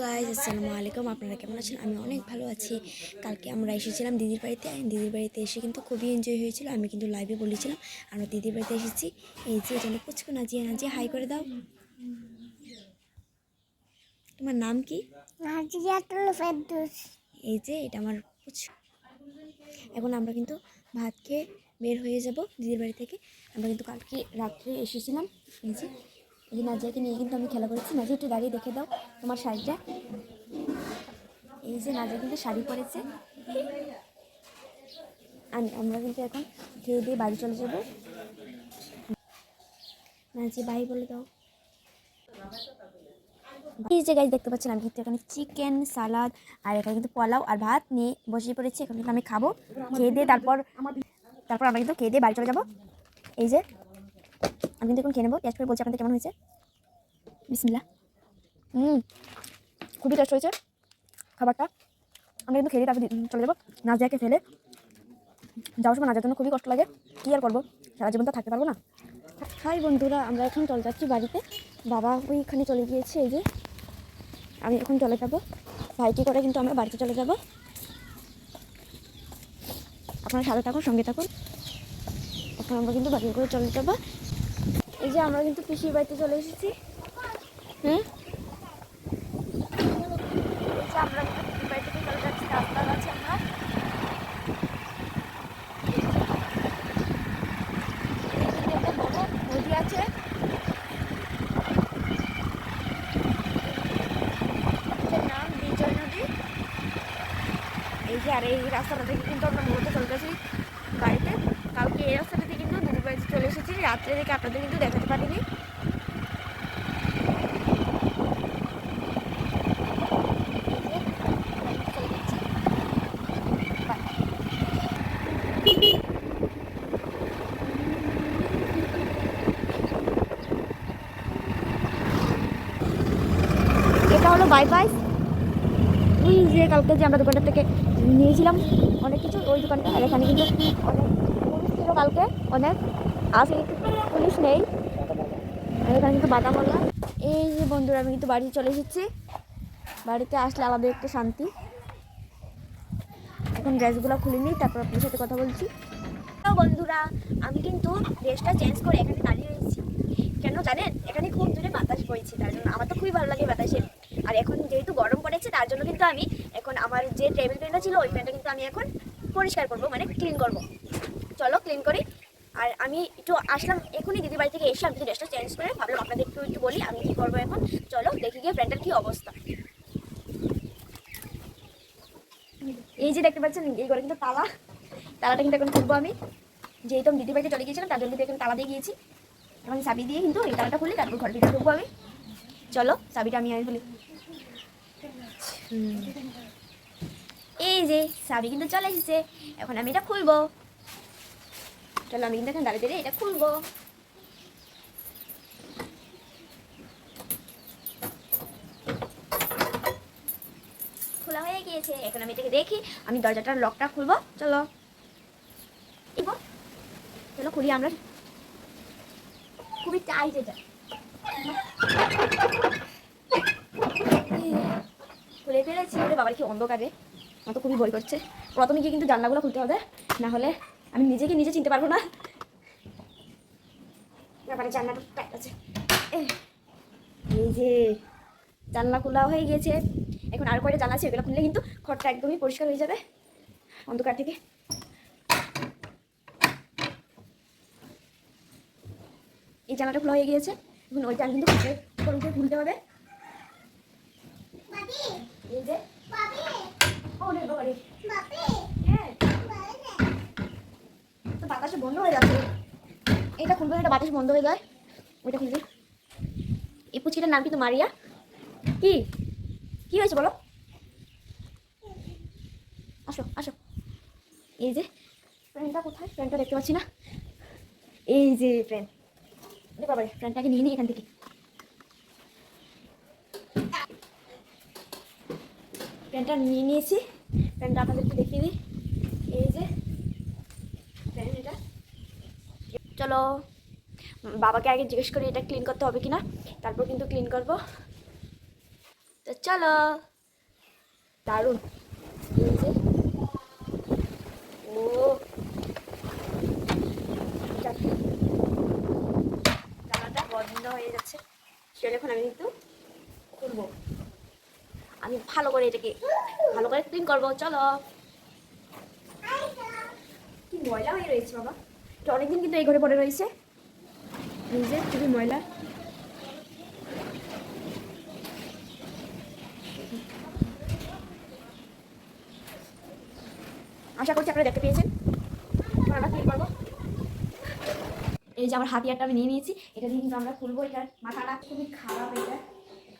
Guys আসসালামু আলাইকুম। আপনারা কেমন আছেন? আমি অনেক ভালো আছি। কালকে আমরা এসেছিলাম দিদির বাড়িতে। দিদির বাড়িতে এসে কিন্তু খুবই এনজয় হয়েছিল। আমি কিন্তু লাইভে বলেছিলাম আমরা দিদির বাড়িতে এসেছি। এই যে এটা পুচকু নাচিয়ে নাচিয়ে হাই করে দাও। তোমার নাম কি? এই যে এটা আমার পুচ এখন আমরা কিন্তু ভাত খেয়ে বের হয়ে যাব দিদির বাড়ি থেকে। আমরা কিন্তু কালকে রাত্রে এসেছিলাম। এই যে এই নাজিয়াকে নিয়ে কিন্তু আমি খেলা করেছি। নাজিয়া, একটু দাঁড়িয়ে দেখে দাও তোমার শাড়িটা। এই যে নাজিয়া কিন্তু শাড়ি পরেছে। আমরা কিন্তু এখন খেয়ে দিয়ে বাড়ি চলে যাব। নাজিয়া বাই বলে দাও। এই যে গাছ দেখতে পাচ্ছেন, আমি কিন্তু এখানে চিকেন সালাদ আর এখানে কিন্তু পোলাও আর ভাত নিয়ে বসে পড়েছি। এখন কিন্তু আমি খাব, খেয়ে দিয়ে তারপর তারপর আমরা কিন্তু খেয়ে দিয়ে বাড়ি চলে যাব। এই যে আমি কিন্তু এখন খেয়ে নেব। টেস্ট করে বলছি আপনাদের কেমন হয়েছে? বিসমিল্লা হুম, খুবই টেস্ট হয়েছে খাবারটা। আমরা কিন্তু খেয়ে তারপর চলে যাব। নাজিয়াকে ফেলে। যাওয়ার সময় নাজার জন্য খুবই কষ্ট লাগে। কী আর করব? সারা জীবন তো থাকতে পারব না। হাই বন্ধুরা, আমরা এখন চলে যাচ্ছি বাড়িতে। বাবা ওইখানে চলে গিয়েছে, এই যে। আমি এখন চলে যাব। ভাইকে করে কিন্তু আমরা বাড়িতে চলে যাব। আপনারা সাথে থাকুন, সঙ্গে থাকুন। এখন আমরা কিন্তু বাড়ি করে চলে যাব। যে আমরা কিন্তু পিসির বাড়িতে চলে এসেছি। হুম? আমরা বাড়ি থেকে চলে যাচ্ছি আছে নদী আছে। নাম নদী। এই যে, আর এই রাস্তাটা থেকে কিন্তু আমরা মূলত চলে গেছি বাড়িতে। কালকে এই রাস্তাটা থেকে কিন্তু দিদির বাড়িতে চলে এসেছি। রাত্রে থেকে আপনাদের কিন্তু দেখাতে পারিনি এই যে, চলে যাচ্ছি। Bye. হলো বাইপাস ওই যে কালকে যে আমরা দোকানটা থেকে নিয়েছিলাম অনেক কিছু, ওই দোকানটা, আর এখানে কিন্তু অনেক পুলিশ ছিল কালকে অনেক কিন্তু পুলিশ নেই। আর এখানে কিন্তু বাদাম এই যে বন্ধুরা, আমি কিন্তু বাড়িতে চলে এসেছি। বাড়িতে আসলে আলাদা একটা শান্তি। এখন ড্রেসগুলো খুলে নিই, তারপর আপনার সাথে কথা বলছি। বন্ধুরা, আমি কিন্তু ড্রেসটা চেঞ্জ করে এখানে দাঁড়িয়ে রয়েছি। কেন জানেন? এখানে খুব জোরে বাতাস বইছে, তার জন্য আমার তো খুবই ভালো লাগে বাতাসে আর এখন যেহেতু গরম পড়েছে, তার জন্য কিন্তু আমি এখন আমার যে টেবিল ফ্যানটা ছিল, ওই ফ্যানটা কিন্তু আমি এখন পরিষ্কার করব মানে ক্লিন করব। চলো ক্লিন করি। আর আমি একটু আসলাম এখনই দিদি বাড়ি থেকে এসে আমি ড্রেসটা চেঞ্জ করে ভাবলাম আপনাদের একটু একটু বলি, আমি কী করব এখন? চলো দেখি গিয়ে ফ্যানটার কী অবস্থা। এই যে দেখতে পাচ্ছেন, এই ঘরে কিন্তু তালা। তালাটা কিন্তু এখন খুলবো আমি। যেহেতু আমি দিদি বাড়িতে চলে গিয়েছিলাম, তার জন্য এখন তালা দিয়ে গিয়েছি। এখন চাবি দিয়ে কিন্তু এই তালাটা খুলি তারপর ঘরের ভিতরে ঢুকবো আমি। চলো চাবিটা আমি আমি খুলি। এই যে, চাবি কিন্তু চলে এসেছে। এখন আমি এটা খুলবো। চলো, আমি কিন্তু এখন দাঁড়িয়ে দাঁড়িয়ে এটা খুলবো। খোলা হয়ে গিয়েছে। এখন আমি এটাকে দেখি, আমি দরজাটার লকটা খুলবো। চলো। চলো, খুলি আমরা। খুবই টাইট এটা। খুলে ফেলেছি, ওরে বাবার কি অন্ধকারে আমার তো খুবই ভয় করছে। প্রথমে গিয়ে কিন্তু জানলাগুলো খুলতে হবে, না হলে আমি নিজেকে নিজে চিনতে পারব না। ব্যাপারে জানলাটা টাইট আছে। এই যে জানলা খোলা হয়ে গিয়েছে, এখন আর কয়টা জানলা আছে ওগুলো খুললে কিন্তু ঘরটা একদমই পরিষ্কার হয়ে যাবে, অন্ধকার থেকে। এই জানলাটা খোলা হয়ে গিয়েছে, এখন ওইটা কিন্তু খুলতে খুলতে হবে। এই যে ওরে তো বাতাসে বন্ধ হয়ে যাচ্ছে। এটা খুলবে এটা বাতাস বন্ধ হয়ে যায়। ওইটা খুলবে। এই পুচকিটার নাম কিন্তু মারিয়া। কি? কি হয়েছে বলো? আসো আসো। এই যে ফ্রেন্ডটা কোথায়? ফ্রেন্ডটা দেখতে পাচ্ছি না। এই যে বাবা ফ্রেন্ডটাকে নিয়ে নিই এখান থেকে। ফ্রেন্ডটা নিয়ে নিয়েছি। ফ্রেন্ডটা আপনাদেরকে দেখিয়ে দিই। এই যে ফ্রেন্ড এটা। চলো, বাবাকে আগে জিজ্ঞেস করি এটা ক্লিন করতে হবে কি না তারপর কিন্তু ক্লিন করব। তো চলো। দারুণ। এই যে। ও। যাক। বন্ধ হয়ে যাচ্ছে। সেটা এখন আমি কিন্তু খুলবো আমি ভালো করে এটাকে ভালো করে ক্লিন করব, চলো। কি ময়লা হয়ে রয়েছে বাবা? এটা অনেকদিন কিন্তু এই ঘরে পড়ে রয়েছে। যে, খুবই ময়লা। আশা করছি আপনারা দেখতে পেয়েছেন। আমরা করব। এই যে আমার হাতিয়ারটা আমি নিয়ে নিয়েছি, এটা দিয়ে কিন্তু আমরা খুলবো। এটার মাথাটা খুবই খারাপ এটা।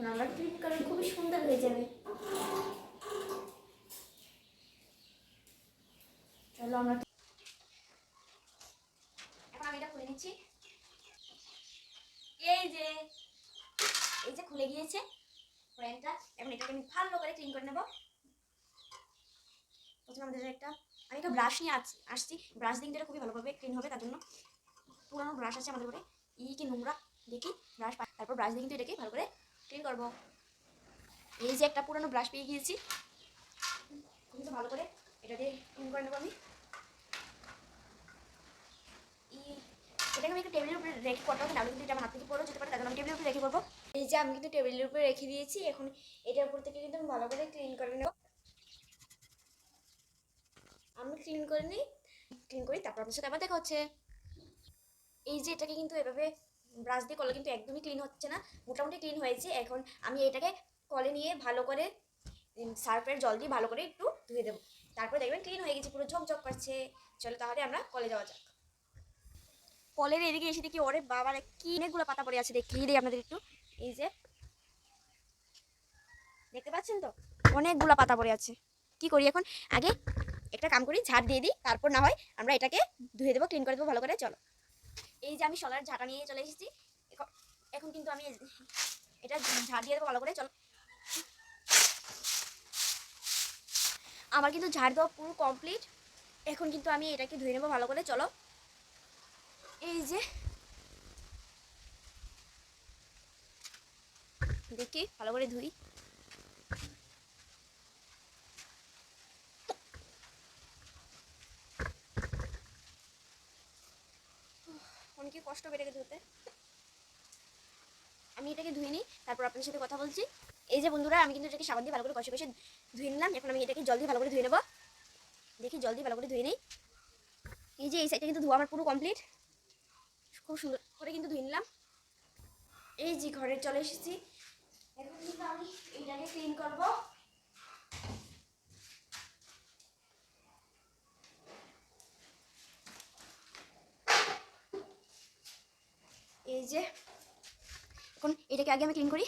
এখন আমরা ক্লিন করলে খুবই সুন্দর হয়ে যাবে। চলো আমরা এখন আমি এটা খুলে নিচ্ছি। এই যে এই যে খুলে গিয়েছে ফ্রেনটা এখন এটাকে আমি ভালো করে ক্লিন করে নেব। প্রথমে আমাদের একটা, আমি একটা ব্রাশ নিয়ে আসছি। ব্রাশ এটা খুবই ভালোভাবে ক্লিন হবে, তার জন্য পুরানো ব্রাশ আছে আমাদের ঘরে। ই কি নোংরা, দেখি ব্রাশ তারপর ব্রাশ দিয়ে কিন্তু এটাকে ভালো করে ক্লিন করব? এই যে একটা পুরানো ব্রাশ পেয়ে গিয়েছি। কিন্তু ভালো করে এটা দিয়ে ক্লিন করে নেব আমি। এটাকে আমি একটু টেবিলের উপরে রেখে করতে হবে, নাহলে কিন্তু এটা আমার হাত থেকে পড়েও যেতে পারে, তার আমি টেবিলের উপরে রেখে করব এই যে আমি কিন্তু টেবিলের উপরে রেখে দিয়েছি, এখন এটার উপর থেকে কিন্তু আমি ভালো করে ক্লিন করে নেব। আমি ক্লিন করে নিই ক্লিন করি, তারপর আপনার সাথে আবার দেখা হচ্ছে। এই যে এটাকে কিন্তু এভাবে ব্রাশ দিয়ে করলে কিন্তু একদমই ক্লিন হচ্ছে না। মোটামুটি ক্লিন হয়েছে। এখন আমি এটাকে কলে নিয়ে ভালো করে সার্ফের জল দিয়ে ভালো করে একটু ধুয়ে দেবো। তারপরে দেখবেন ক্লিন হয়ে গেছে, পুরো ঝকঝক করছে। চলো তাহলে আমরা কলে যাওয়া যাক। কলের এদিকে এসে দেখি, ওরে বাবার, কি অনেকগুলো পাতা পড়ে আছে। দেখিয়ে দিই আপনাদের একটু। এই যে, দেখতে পাচ্ছেন তো? অনেকগুলো পাতা পড়ে আছে। কি করি এখন? আগে একটা কাম করি, ঝাড় দিয়ে দিই। তারপর না হয় আমরা এটাকে ধুয়ে দেবো ক্লিন করে দেবো, ভালো করে। চলো। এই যে আমি সলার ঝাঁটা নিয়ে চলে এসেছি। এখ- এখন কিন্তু আমি এটা ঝাড় দিয়ে দেবো ভালো করে, চলো। আমার কিন্তু ঝাড় দেওয়া পুরো কমপ্লিট এখন কিন্তু আমি এটাকে ধুয়ে নেব ভালো করে, চলো। এই যে, দেখি, ভালো করে ধুই। কষ্ট বেড়ে গেছে ধুতে আমি এটাকে ধুয়ে নিই, তারপর আপনাদের সাথে কথা বলছি। এই যে বন্ধুরা, আমি কিন্তু এটাকে সাবান দিয়ে ভালো করে কষে কষে ধুয়ে নিলাম। এখন আমি এটাকে জল দিয়ে ভালো করে ধুয়ে নেব। দেখি জল দিয়ে ভালো করে ধুয়ে নিই। এই যে এই সাইডটা কিন্তু ধোয়া আমার পুরো কমপ্লিট খুব সুন্দর করে কিন্তু ধুয়ে নিলাম। এই যে ঘরে চলে এসেছি। এখন কিন্তু আমি এইটাকে ক্লিন করব। এই যে, এখন এটাকে আগে আমি ক্লিন করি।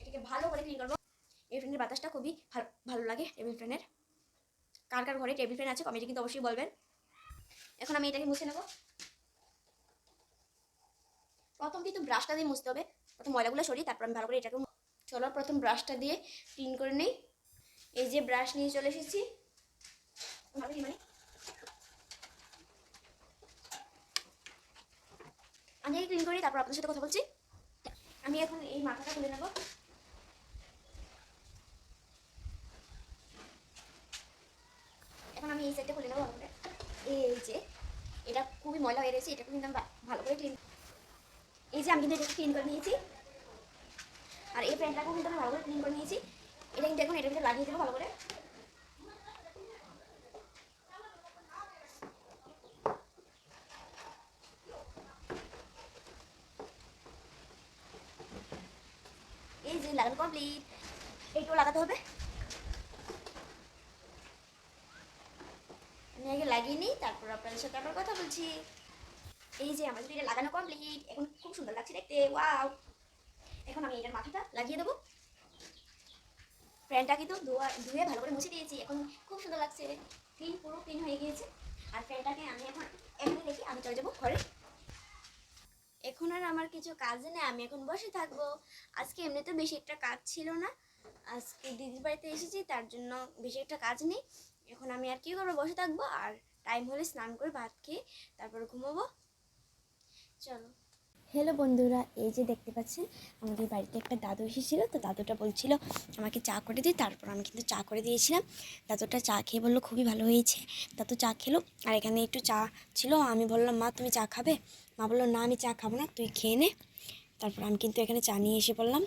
এটাকে ভালো করে ক্লিন করব। এই বাতাসটা খুবই ভালো লাগে টেবিল ফ্যানের কার কার ঘরে টেবিল ফ্যান আছে কমেন্টে কিন্তু অবশ্যই বলবেন। এখন আমি এটাকে মুছে নেব। প্রথম কিন্তু ব্রাশটা দিয়ে মুছতে হবে। প্রথম ময়লাগুলো সরি তারপর আমি ভালো করে এটাকে চলো, প্রথম ব্রাশটা দিয়ে ক্লিন করে নিই। এই যে ব্রাশ নিয়ে চলে এসেছি। মানে? আমি আগে ক্লিন করি, তারপর আপনার সাথে কথা বলছি। আমি এখন এই মাথাটা খুলে নেব। এখন আমি এই সাইডটা খুলে নেব এই যে, এটা খুবই ময়লা হয়ে রয়েছে এটা কিন্তু আমি ভালো করে ক্লিন এই যে আমি কিন্তু এটা ক্লিন করে নিয়েছি। আর এই প্যান্টটাকেও কিন্তু আমি ভালো করে ক্লিন করে নিয়েছি। এটা এটার ভিতরে লাগিয়ে দেবো ভালো করে। এই যে লাগানো কমপ্লিট এইটাও লাগাতে হবে। আমি আগে লাগিয়ে নিই, তারপর কথা বলছি। এই যে এটা লাগানো কমপ্লিট এখন খুব সুন্দর লাগছে দেখতে ওয়াও এখন আমি এটার মাথাটা লাগিয়ে দেবো। ফ্যানটা কিন্তু ধোয়া ভালো করে মুছে দিয়েছি। এখন খুব সুন্দর লাগছে। ক্লিন পুরো ক্লিন হয়ে গিয়েছে। আর ফ্যানটাকে আমি এখন এমনি দেখি আমি চলে যাব ঘরে। এখন আর আমার কিছু কাজ নেই। আমি এখন বসে থাকব। আজকে এমনিতে বেশি একটা কাজ ছিল না। আজকে দিদির বাড়িতে এসেছি, তার জন্য বেশি একটা কাজ নেই। এখন আমি আর কি করব? বসে থাকব। আর টাইম হলে স্নান করে ভাত খেয়ে তারপর ঘুমাবো। চলো। হ্যালো বন্ধুরা, এই যে দেখতে পাচ্ছেন, আমাদের বাড়িতে একটা দাদু এসেছিল, তো দাদুটা বলছিল, আমাকে চা করে দিই তারপর আমি কিন্তু চা করে দিয়েছিলাম। দাদুটা চা খেয়ে বলল, খুবই ভালো হয়েছে। দাদু চা খেলো, আর এখানে একটু চা ছিল। আমি বললাম, মা, তুমি চা খাবে? মা বলল, না, আমি চা খাব না, তুই খেয়ে নে। তারপর আমি কিন্তু এখানে চা নিয়ে এসে পড়লাম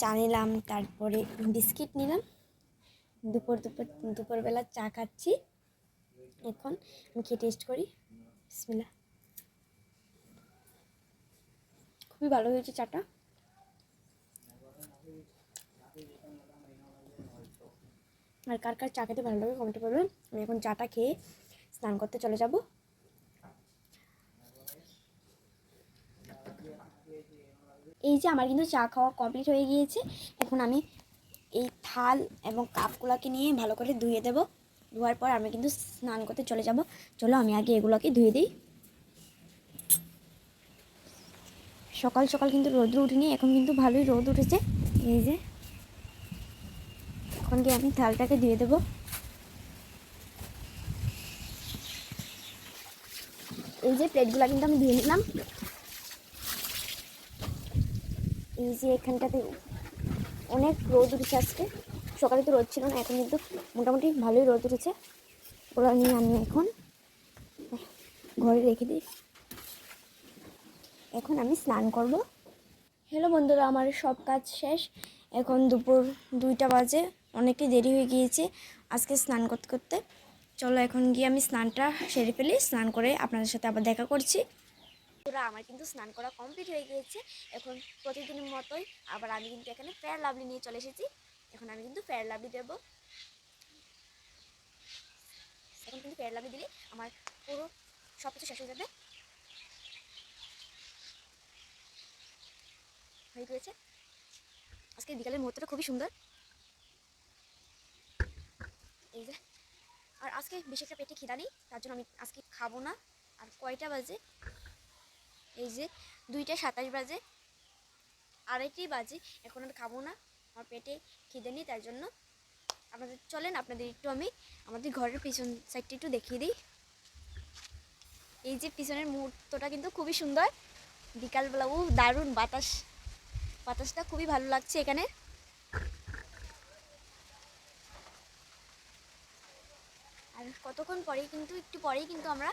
চা নিলাম, তারপরে বিস্কিট নিলাম। দুপুর দুপুর, দুপুরবেলা চা খাচ্ছি। এখন আমি খেয়ে টেস্ট করি। বিসমিল্লা খুবই ভালো হয়েছে চাটা। আর কার কার চা খেতে ভালো লাগে কমেন্টে বলবেন। আমি এখন চাটা খেয়ে স্নান করতে চলে যাব। এই যে আমার কিন্তু চা খাওয়া কমপ্লিট হয়ে গিয়েছে। এখন আমি এই থাল এবং কাপগুলোকে নিয়ে ভালো করে ধুয়ে দেব। ধোয়ার পর আমি কিন্তু স্নান করতে চলে যাব। চলো আমি আগে এগুলোকে ধুয়ে দিই। সকাল সকাল কিন্তু রোদ্র উঠেনি, এখন কিন্তু ভালোই রোদ উঠেছে। এই যে, এখন গিয়ে আমি থালটাকে দিয়ে দেবো। এই যে প্লেটগুলো কিন্তু আমি ধুয়ে নিলাম। এই যে এখানটাতে অনেক রোদ উঠেছে আজকে। সকালে তো রোদ ছিল না, এখন কিন্তু মোটামুটি ভালোই রোদ উঠেছে। ওগুলো নিয়ে আমি এখন ঘরে রেখে দিই। এখন আমি স্নান করব। হ্যালো বন্ধুরা, আমার সব কাজ শেষ। এখন দুপুর দুইটা বাজে, অনেকই দেরি হয়ে গিয়েছে আজকে স্নান করতে করতে। চলো এখন গিয়ে আমি স্নানটা সেরে ফেলি, স্নান করে আপনাদের সাথে আবার দেখা করছি। বন্ধুরা, আমার কিন্তু স্নান করা কমপ্লিট হয়ে গিয়েছে। এখন প্রতিদিনের মতোই আবার আমি কিন্তু এখানে ফেয়ার লাভলি নিয়ে চলে এসেছি। এখন আমি কিন্তু ফেয়ার লাভলি দেবো। এখন কিন্তু ফেয়ার লাভলি দিলে আমার পুরো সব কিছু শেষ হয়ে যাবে। হয়ে গিয়েছে আজকে বিকালের মুহূর্তটা খুবই সুন্দর। এই যে। আর আজকে বেশি একটা পেটে খিদা নেই, তার জন্য আমি আজকে খাব না। আর কয়টা বাজে? এই যে, দুইটা সাতাশ বাজে। আড়াইটি বাজে, এখন আর খাব না। আমার পেটে খিদে নেই, তার জন্য আপনাদের, চলেন আপনাদের একটু আমি আমাদের ঘরের পিছন সাইডটা একটু দেখিয়ে দিই। এই যে, পিছনের মুহূর্তটা কিন্তু খুবই সুন্দর। বিকালবেলা ও দারুণ বাতাস। বাতাসটা খুবই ভালো লাগছে এখানে। আর কতক্ষণ পরেই কিন্তু, একটু পরেই কিন্তু আমরা,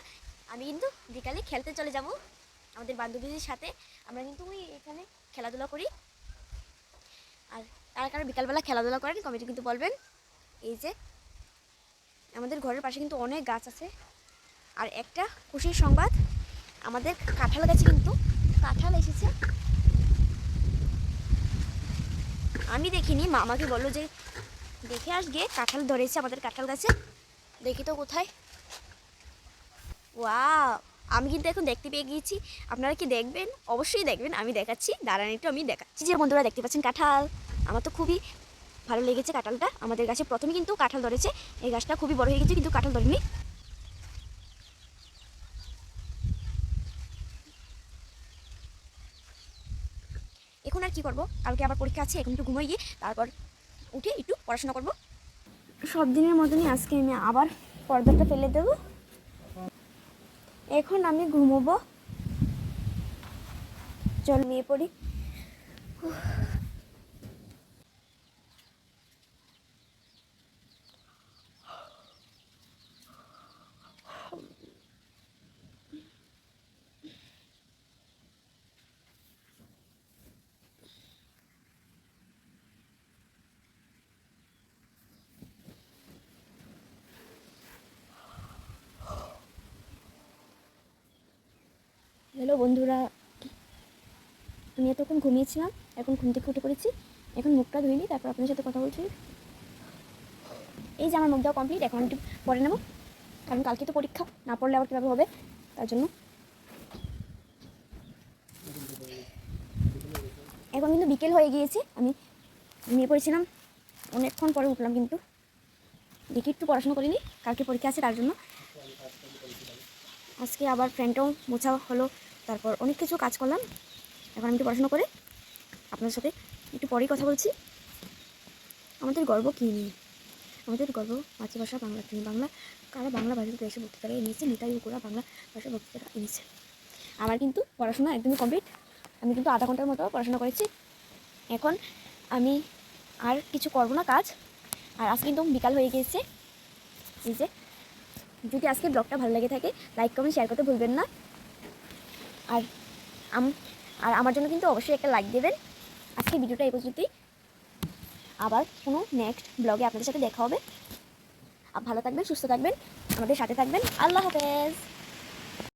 আমি কিন্তু বিকালে খেলতে চলে যাব আমাদের বান্ধবীদের সাথে। আমরা কিন্তু ওই এখানে খেলাধুলা করি। আর তারা কারা বিকালবেলা খেলাধুলা করেন কমেন্টে কিন্তু বলবেন। এই যে, আমাদের ঘরের পাশে কিন্তু অনেক গাছ আছে। আর একটা খুশির সংবাদ, আমাদের কাঁঠাল গাছে কিন্তু কাঁঠাল এসেছে। আমি দেখিনি, মা আমাকে বলল যে, দেখে আসগে, কাঁঠাল ধরেছে আমাদের কাঁঠাল গাছে। দেখি তো কোথায়? ওয়া আমি কিন্তু এখন দেখতে পেয়ে গিয়েছি। আপনারা কি দেখবেন? অবশ্যই দেখবেন, আমি দেখাচ্ছি। দাঁড়ান একটু, আমি দেখাচ্ছি যে বন্ধুরা দেখতে পাচ্ছেন কাঁঠাল। আমার তো খুবই ভালো লেগেছে কাঁঠালটা। আমাদের গাছে প্রথমে কিন্তু কাঁঠাল ধরেছে। এই গাছটা খুবই বড় হয়ে গেছে কিন্তু কাঁঠাল ধরেনি। এখন আর কি করব? কালকে আবার পরীক্ষা আছে, এখন একটু ঘুমাই গিয়ে তারপর উঠে একটু পড়াশোনা করব। সব দিনের মতনই আজকে আমি আবার পর্দাটা ফেলে দেব। এখন আমি ঘুমোবো। চল নিয়ে পড়ি। হ্যালো বন্ধুরা, আমি এতক্ষণ ঘুমিয়েছিলাম, এখন ঘুম থেকে উঠে পড়েছি। এখন মুখটা ধুয়ে নিই, তারপর আপনার সাথে কথা বলছি। এই যে আমার মুখ দেওয়া কমপ্লিট এখন একটু পরে নেব, কারণ কালকে তো পরীক্ষা, না পড়লে আবার কীভাবে হবে? তার জন্য। এখন কিন্তু বিকেল হয়ে গিয়েছে, আমি নিয়ে পড়েছিলাম, অনেকক্ষণ পরে উঠলাম কিন্তু। দেখি একটু পড়াশোনা করিনি কালকে পরীক্ষা আছে তার জন্য। আজকে আবার ফ্রেন্ডটাও মোছা হলো তারপর অনেক কিছু কাজ করলাম। এখন আমি একটু পড়াশোনা করে আপনার সাথে একটু পরেই কথা বলছি। আমাদের গর্ব কী নিয়ে? আমাদের গর্ব মাতৃভাষা বাংলা নিয়ে বাংলা, কারা বাংলা ভাষাতে এসে বক্তৃতাটা এনেছে? নিতাই কুকুরা বাংলা ভাষা বক্তৃতাটা এনেছে। আমার কিন্তু পড়াশোনা একদমই কমপ্লিট আমি কিন্তু আধা ঘণ্টার মতো পড়াশোনা করেছি। এখন আমি আর কিছু করব না কাজ। আর আজকে কিন্তু বিকাল হয়ে গিয়েছে। এই যে, যদি আজকে ব্লগটা ভালো লেগে থাকে লাইক কমেন্ট শেয়ার করতে ভুলবেন না। আর আম, আর আমার জন্য কিন্তু অবশ্যই একটা লাইক দেবেন। আজকে ভিডিওটা এই পর্যন্তই। আবার কোনো নেক্সট ব্লগে আপনাদের সাথে দেখা হবে। ভালো থাকবেন, সুস্থ থাকবেন, আমাদের সাথে থাকবেন। আল্লাহ হাফেজ।